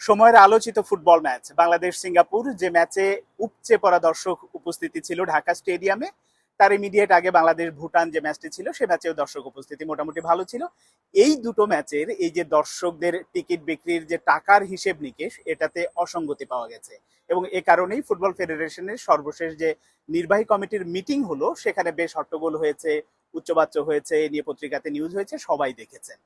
সময়ের আলোচিত football match. Bangladesh Singapore যে ম্যাচে উপচে পড়া দর্শক উপস্থিতি ছিল ঢাকা স্টেডিয়ামে, তার ইমিডিয়েট আগে বাংলাদেশ ভুটান যে ম্যাচটি ছিল, সে ম্যাচেও দর্শক উপস্থিতি মোটামুটি ভালো ছিল। এই দুটো ম্যাচের এই যে দর্শকদের টিকিট বিক্রির যে টাকার হিসেব নিকেশ, এটাতে অসঙ্গতি পাওয়া গেছে। এবং এ কারণেই ফুটবল ফেডারেশনের সর্বশেষ যে নির্বাহী কমিটির মিটিং হলো, সেখানে বেশ হট্টগোল হয়েছে, উচ্চবাচ্য হয়েছে নিয়ে পত্রিকাতে নিউজ হয়েছে, সবাই দেখেছেন।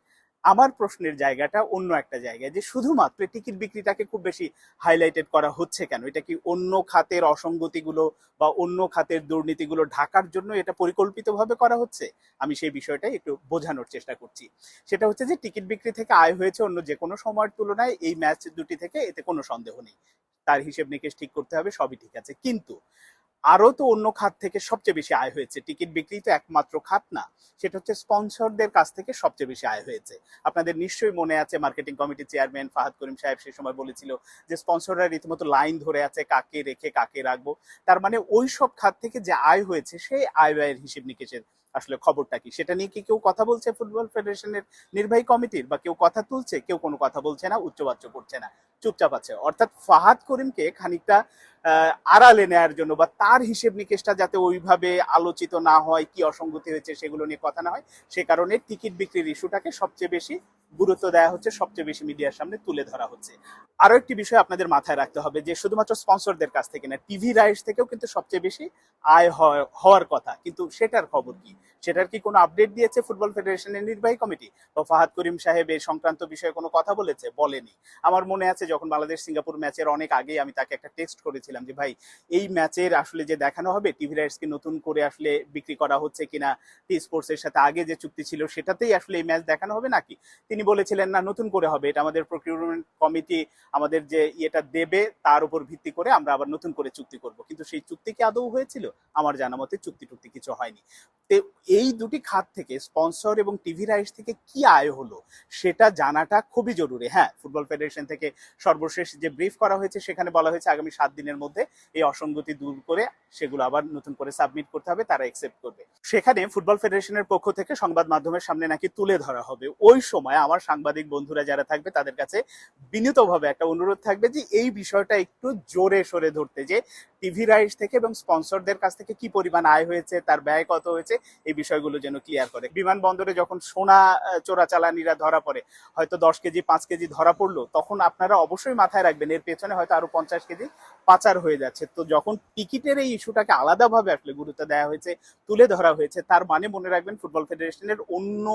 আমার প্রশ্নের জায়গাটা অন্য একটা জায়গায় যে শুধুমাত্র টিকিট বিক্রিটাকে খুব বেশি হাইলাইটেড করা হচ্ছে কেন? এটা কি অন্য খাতের অসঙ্গতিগুলো বা অন্য খাতের দুর্নীতিগুলো ঢাকার জন্য এটা পরিকল্পিতভাবে করা হচ্ছে? আমি সেই বিষয়টাই একটু বোঝানোর চেষ্টা করছি। সেটা হচ্ছে যে টিকিট বিক্রি থেকে আয় হয়েছে অন্য যে কোনো সময়ের তুলনায় এই ম্যাচ দুটি থেকে এতে কোনো সন্দেহ নেই। তার হিসেব নিকেশ ঠিক করতে হবে, সবই ঠিক আছে। কিন্তু আরও তো অন্য খাত থেকে সবচেয়ে বেশি আয় হয়েছে। টিকিট বিক্রি তো একমাত্র খাত না, সেটা হচ্ছে স্পন্সরদের কাছ থেকে সবচেয়ে বেশি আয় হয়েছে। আপনাদের নিশ্চয়ই মনে আছে, মার্কেটিং কমিটির চেয়ারম্যান ফাহাদ করিম সাহেব সেই সময় বলেছিল যে স্পন্সররা রীতিমতো লাইন ধরে আছে, কাকে রেখে কাকে রাখব। তার মানে ওই সব খাত থেকে যে আয় হয়েছে, সেই আয় ব্যয়ের হিসেব নিকেশের আসলে খবরটা কি? সেটা নিয়ে কি কেউ কথা বলছে ফুটবল ফেডারেশনের নির্বাহী কমিটির? বা কেউ কথা তুলছে? কেউ কোনো কথা বলছে না, উচ্চবাচ্য করছে না, চুপচাপ আছে। অর্থাৎ ফাহাদ করিমকে খানিকটা আড়ালে নেয়ার জন্য বা তার হিসেব নিকেশটা যাতে ওইভাবে আলোচিত না হয়, কি অসঙ্গতি হয়েছে সেগুলো নিয়ে কথা না হয়, সে কারণে টিকিট বিক্রির ইস্যুটাকে সবচেয়ে বেশি গুরুত্ব দেওয়া হচ্ছে, সবচেয়ে বেশি মিডিয়ার সামনে তুলে ধরা হচ্ছে। আরও একটি বিষয় আপনাদের মাথায় রাখতে হবে যে, শুধুমাত্র স্পন্সরদের কাছ থেকে না, টিভি রাইটস থেকেও কিন্তু সবচেয়ে বেশি আয় হওয়ার কথা। কিন্তু সেটার খবর কি? সেটার কি কোনো আপডেট দিয়েছে ফুটবল ফেডারেশনের নির্বাহী কমিটি? বা ফাহাদ করিম সাহেব এই সংক্রান্ত বিষয়ে কোনো কথা বলেছে? বলেনি। আমার মনে আছে, যখন বাংলাদেশ সিঙ্গাপুর ম্যাচের অনেক আগেই আমি তাকে একটা টেক্সট করেছিলাম যে, ভাই, এই ম্যাচের আসলে যে দেখানো হবে, টিভি রাইটস কি নতুন করে আসলে বিক্রি করা হচ্ছে কিনা? টি স্পোর্টস এর সাথে আগে যে চুক্তি ছিল, সেটাতেই আসলে এই ম্যাচ দেখানো হবে নাকি? তিনি বলেছিলেন, না, নতুন করে হবে। এটা আমাদের প্রকিউরমেন্ট কমিটি আমাদের যে ইয়েটা দেবে, তার উপর ভিত্তি করে আমরা আবার নতুন করে চুক্তি করব। কিন্তু সেই চুক্তি কি আদৌ হয়েছিল? আমার জানা মতে চুক্তি টুক্তি কিছু হয়নি। এই দুটি খাত থেকে স্পন্সর এবং টিভি রাইটস থেকে কি আয় হলো, সেটা জানাটা খুবই জরুরি। হ্যাঁ ফুটবল ফেডারেশন থেকে সর্বশেষ যে ব্রিফ করা হয়েছে, সেখানে বলা হয়েছে আগামী সাত দিনের মধ্যে এই অসঙ্গতি দূর করে সেগুলো আবার নতুন করে সাবমিট করতে হবে, তারা একসেপ্ট করবে। সেখানে ফুটবল ফেডারেশনের পক্ষ থেকে সংবাদ মাধ্যমের সামনে নাকি তুলে ধরা হবে। ওই সময় আমার সাংবাদিক বন্ধুরা যারা থাকবে, তাদের কাছে বিনীতভাবে একটা অনুরোধ থাকবে যে এই বিষয়টা একটু জোরে সরে ধরতে, যে টিভি রাইটস থেকে এবং স্পন্সরদের কাছ থেকে কি পরিমাণ আয় হয়েছে, তার ব্যয় কত হয়েছে, এই বিষয়গুলো যেন ক্লিয়ার করে। বিমানবন্দরে যখন সোনা চোরাচালানিরা ধরা পড়ে, হয়তো দশ কেজি, পাঁচ কেজি ধরা পড়ল, তখন আপনারা অবশ্যই মাথায় রাখবেন, এর পেছনে হয়তো আরও পঞ্চাশ কেজি পাচার হয়ে যাচ্ছে। তো যখন টিকিটের এই ইস্যুটাকে আলাদাভাবে আসলে গুরুত্ব দেওয়া হয়েছে, তুলে ধরা হয়েছে, তার মানে মনে রাখবেন, ফুটবল ফেডারেশনের অন্য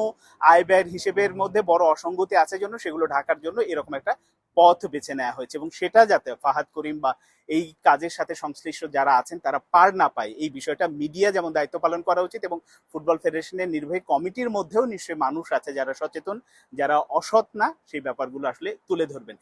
আয় ব্যয়ের হিসেবের মধ্যে বড় অসঙ্গতি আছে জন্য সেগুলো ঢাকার জন্য এরকম একটা পথ বেছে নেওয়া হয়েছে এবং সেটা যাতে ফাহাদ করিম বা এই কাজের সাথে সংশ্লিষ্ট যারা আছেন তারা পার না পায়। এই বিষয়টা মিডিয়া যেমন দায়িত্ব পালন করা উচিত এবং ফুটবল ফেডারেশনের নির্বাহী কমিটির মধ্যেও নিশ্চয়ই মানুষ আছে যারা সচেতন, যারা অসৎ না, সেই ব্যাপারগুলো আসলে তুলে ধরবেন।